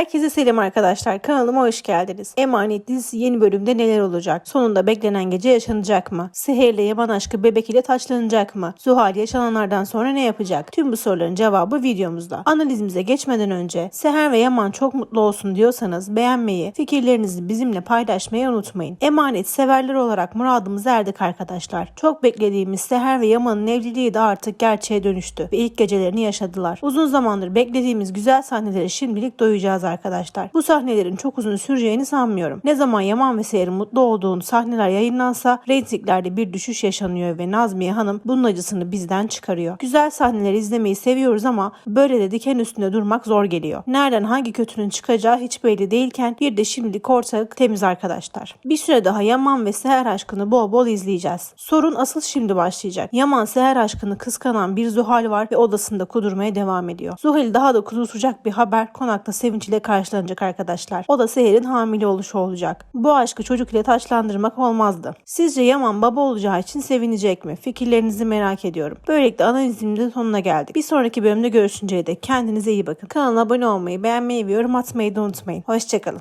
Herkese selam arkadaşlar. Kanalıma hoş geldiniz. Emanet dizisi yeni bölümde neler olacak? Sonunda beklenen gece yaşanacak mı? Seher ile Yaman aşkı bebek ile taçlanacak mı? Zuhal yaşananlardan sonra ne yapacak? Tüm bu soruların cevabı videomuzda. Analizimize geçmeden önce Seher ve Yaman çok mutlu olsun diyorsanız beğenmeyi, fikirlerinizi bizimle paylaşmayı unutmayın. Emanet severler olarak muradımıza erdik arkadaşlar. Çok beklediğimiz Seher ve Yaman'ın evliliği de artık gerçeğe dönüştü ve ilk gecelerini yaşadılar. Uzun zamandır beklediğimiz güzel sahneleri şimdilik doyacağız arkadaşlar. Bu sahnelerin çok uzun süreceğini sanmıyorum. Ne zaman Yaman ve Seher'in mutlu olduğu sahneler yayınlansa reytinglerde bir düşüş yaşanıyor ve Nazmiye Hanım bunun acısını bizden çıkarıyor. Güzel sahneleri izlemeyi seviyoruz ama böyle de diken üstünde durmak zor geliyor. Nereden hangi kötünün çıkacağı hiç belli değilken bir de şimdilik ortalık temiz arkadaşlar. Bir süre daha Yaman ve Seher aşkını bol bol izleyeceğiz. Sorun asıl şimdi başlayacak. Yaman Seher aşkını kıskanan bir Zuhal var ve odasında kudurmaya devam ediyor. Zuhal'i daha da kudurtacak bir haber konakta Sevinç ile karşılanacak arkadaşlar. O da Seher'in hamile oluşu olacak. Bu aşkı çocuk ile taçlandırmak olmazdı. Sizce Yaman baba olacağı için sevinecek mi? Fikirlerinizi merak ediyorum. Böylelikle analizimin de sonuna geldik. Bir sonraki bölümde görüşünceye dek kendinize iyi bakın. Kanala abone olmayı, beğenmeyi ve yorum atmayı da unutmayın. Hoşçakalın.